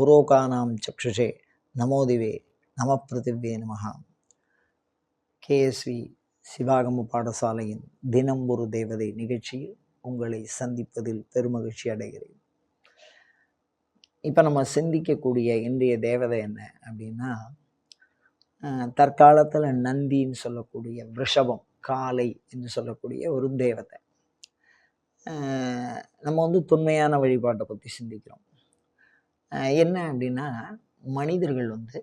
புரோகானாம் சக்ஷுஷே நமோதிவே நம பிருத்திவே நமகா கேஎஸ்வி சிவாகம பாடசாலையின் தினம் ஒரு தேவதை நிகழ்ச்சியில் உங்களை சந்திப்பதில் பெருமகிழ்ச்சி அடைகிறேன். இப்போ நம்ம சிந்திக்கக்கூடிய இன்றைய தேவதை என்ன அப்படின்னா தற்காலத்தில் நந்தின்னு சொல்லக்கூடிய ரிஷபம் காலை என்று சொல்லக்கூடிய ஒரு தேவதை. நம்ம வந்து தொன்மையான வழிபாட்டை பற்றி சிந்திக்கிறோம். என்ன அப்படின்னா மனிதர்கள் வந்து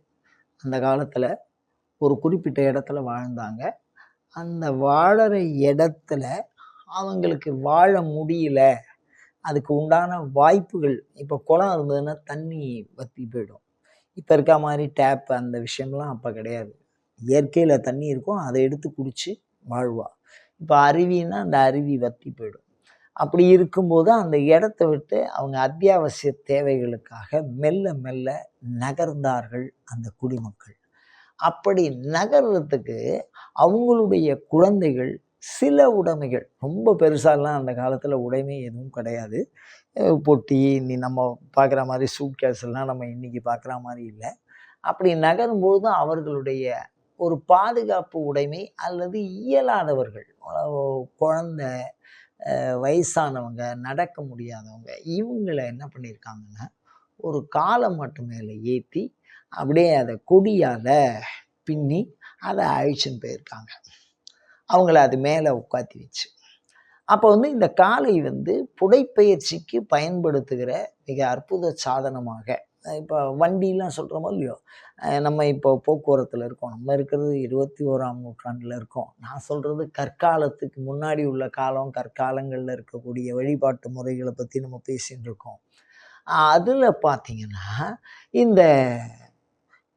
அந்த காலத்தில் ஒரு குறிப்பிட்ட இடத்துல வாழ்ந்தாங்க. அந்த வாழற இடத்துல அவங்களுக்கு வாழ முடியல. அதுக்கு உண்டான வாய்ப்புகள் இப்போ குளம் இருந்ததுன்னா தண்ணி வற்றி போயிடும். இப்போ இருக்க மாதிரி டேப் அந்த விஷயம்லாம் அப்போ கிடையாது. இயற்கையில் தண்ணி இருக்கும் அதை எடுத்து குடித்து வாழ்வா. இப்போ அருவின்னா அந்த அருவி வற்றி போயிடும். அப்படி இருக்கும்போது அந்த இடத்த விட்டு அவங்க அத்தியாவசிய தேவைகளுக்காக மெல்ல மெல்ல நகர்ந்தார்கள் அந்த குடிமக்கள். அப்படி நகர்றதுக்கு அவங்களுடைய குழந்தைகள் சில உடைமைகள் ரொம்ப பெருசாலாம் அந்த காலத்தில் உடைமை எதுவும் கிடையாது. பொட்டி நீ நம்ம பார்க்குற மாதிரி சூட் கேஸ்லாம் நம்ம இன்றைக்கி பார்க்குற மாதிரி இல்லை. அப்படி நகரும்பொழுது அவர்களுடைய ஒரு பாதுகாப்பு உடைமை அல்லது இயலாதவர்கள் குழந்தை வயசானவங்க நடக்க முடியாதவங்க இவங்களை என்ன பண்ணியிருக்காங்கன்னா ஒரு காலை மட்டும் மேலே ஏற்றி அப்படியே அதை கொடியால் பின்னி அதை அழிச்சுன்னு போயிருக்காங்க. அவங்கள அது மேலே உட்காத்தி வச்சு. அப்போ வந்து இந்த காலை வந்து புடைப்பயிற்சிக்கு பயன்படுத்துகிற மிக அற்புத சாதனமாக இப்போ வண்டிலாம் சொல்கிறோமோ இல்லையோ நம்ம இப்போ போக்குவரத்தில் இருக்கோம். நம்ம இருக்கிறது இருபத்தி ஓராம் நூற்றாண்டில் இருக்கோம். நான் சொல்கிறது கற்காலத்துக்கு முன்னாடி உள்ள காலம் கற்காலங்களில் இருக்கக்கூடிய வழிபாட்டு முறைகளை பற்றி நம்ம பேசிகிட்டு இருக்கோம். அதில் பார்த்திங்கன்னா இந்த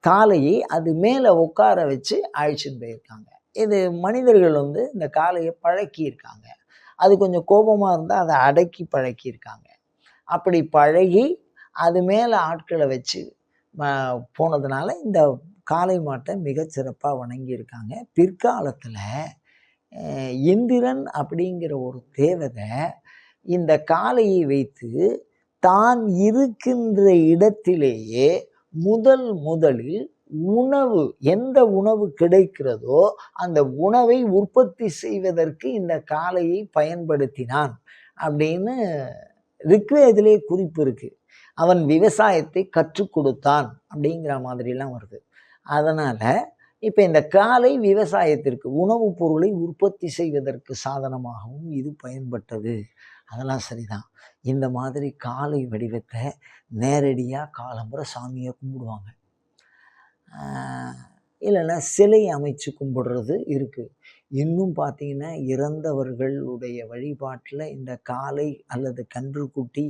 காலையை அது மேலே உட்கார வச்சு அழிச்சுட்டு போயிருக்காங்க. இது மனிதர்கள் வந்து இந்த காலையை பழக்கியிருக்காங்க. அது கொஞ்சம் கோபமாக இருந்தால் அதை அடக்கி பழக்கியிருக்காங்க. அப்படி பழகி அது மேலே ஆட்களை வச்சு போனதுனால இந்த காளை மாட்டை மிகச்சிறப்பாக வணங்கியிருக்காங்க. பிற்காலத்தில் இந்திரன் அப்படிங்கிற ஒரு தேவதை இந்த காளையை வைத்து தான் இருக்கின்ற இடத்திலேயே முதல் முதலில் உணவு எந்த உணவு கிடைக்கிறதோ அந்த உணவை உற்பத்தி செய்வதற்கு இந்த காளையை பயன்படுத்தினான் அப்படின்னு ரிக்வேதிலே குறிப்பு இருக்குது அவன் விவசாயத்தை கற்றுக் கொடுத்தான் அப்படிங்கிற மாதிரிலாம் வருது. அதனால் இப்போ இந்த காலை விவசாயத்திற்கு உணவுப் பொருளை உற்பத்தி செய்வதற்கு சாதனமாகவும் இது பயன்பட்டது. அதெல்லாம் சரிதான். இந்த மாதிரி காலை வடிவத்தை நேரடியாக காலம்புற சாமியை கும்பிடுவாங்க. இல்லைன்னா சிலை அமைச்சு கும்பிடுறது இருக்குது இன்னும் பார்த்தீங்கன்னா இறந்தவர்களுடைய வழிபாட்டில் இந்த காலை அல்லது கன்றுக்குட்டி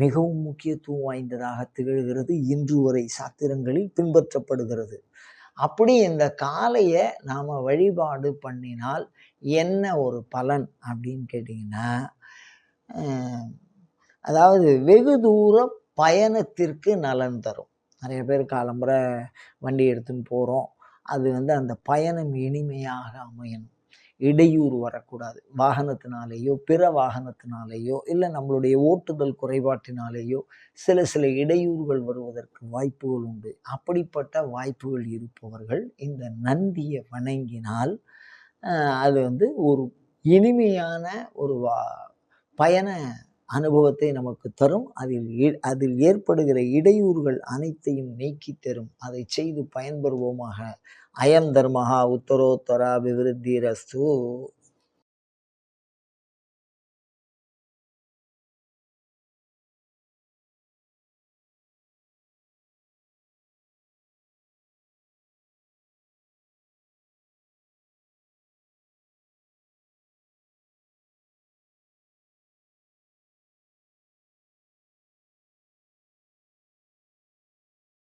மிகவும் முக்கியத்துவம் வாய்ந்ததாக திகழ்கிறது. இன்று வரை சாத்திரங்களில் பின்பற்றப்படுகிறது. அப்படி இந்த காலையை நாம் வழிபாடு பண்ணினால் என்ன ஒரு பலன் அப்படின்னு கேட்டிங்கன்னா அதாவது வெகு தூர பயணத்திற்கு நலன் தரும். நிறைய பேர் காலம்புரை வண்டி எடுத்துன்னு போகிறோம் அது வந்து அந்த பயணம் இனிமையாக அமையணும். இடையூறு வரக்கூடாது. வாகனத்தினாலேயோ பிற வாகனத்தினாலேயோ இல்லை நம்மளுடைய ஓட்டுதல் குறைபாட்டினாலேயோ சில சில இடையூறுகள் வருவதற்கு வாய்ப்புகள் உண்டு. அப்படிப்பட்ட வாய்ப்புகள் இருப்பவர்கள் இந்த நந்தியை வணங்கினால் அது வந்து ஒரு இனிமையான ஒரு வா பயண அனுபவத்தை நமக்கு தரும். அதில் அதில் ஏற்படுகிற இடையூறுகள் அனைத்தையும் நீக்கி தரும். அதை செய்து பயன்பெறுவோமாக. அயம் தர்மஹா உத்தரோத்தராபிவிருத்தி ரஸ்து